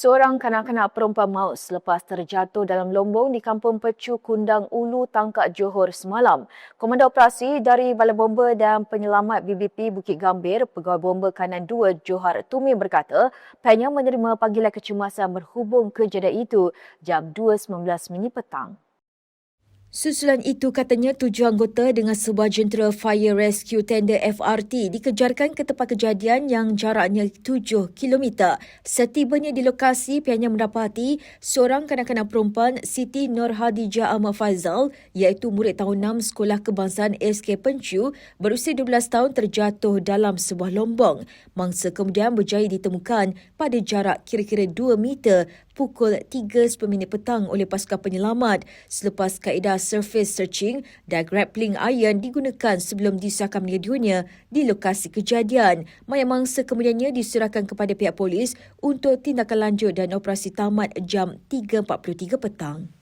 Seorang kanak-kanak perempuan maut selepas terjatuh dalam lombong di Kampung Pecu Kundang Ulu Tangkak Johor semalam. Komando operasi dari Balai Bomba dan Penyelamat BBP Bukit Gambir, Pegawai Bomba Kanan 2 Johor Tumi berkata, pihaknya menerima panggilan kecemasan berhubung kejadian itu jam 2.19 minit petang. Susulan itu katanya tujuh anggota dengan sebuah jentera Fire Rescue Tender FRT dikejarkan ke tempat kejadian yang jaraknya tujuh kilometer. Setibanya di lokasi, pihaknya mendapati seorang kanak-kanak perempuan Siti Nur Hadijah Ahmad Faizal iaitu murid tahun 6 Sekolah Kebangsaan SK Pencu berusia 12 tahun terjatuh dalam sebuah lombong. Mangsa kemudian berjaya ditemukan pada jarak kira-kira 2 meter pukul 3.10 petang oleh pasukan penyelamat selepas kaedah surface searching dan grappling iron digunakan sebelum disahkan meninggal dunia di lokasi kejadian. Mayat mangsa kemudiannya diserahkan kepada pihak polis untuk tindakan lanjut dan operasi tamat jam 3.43 petang.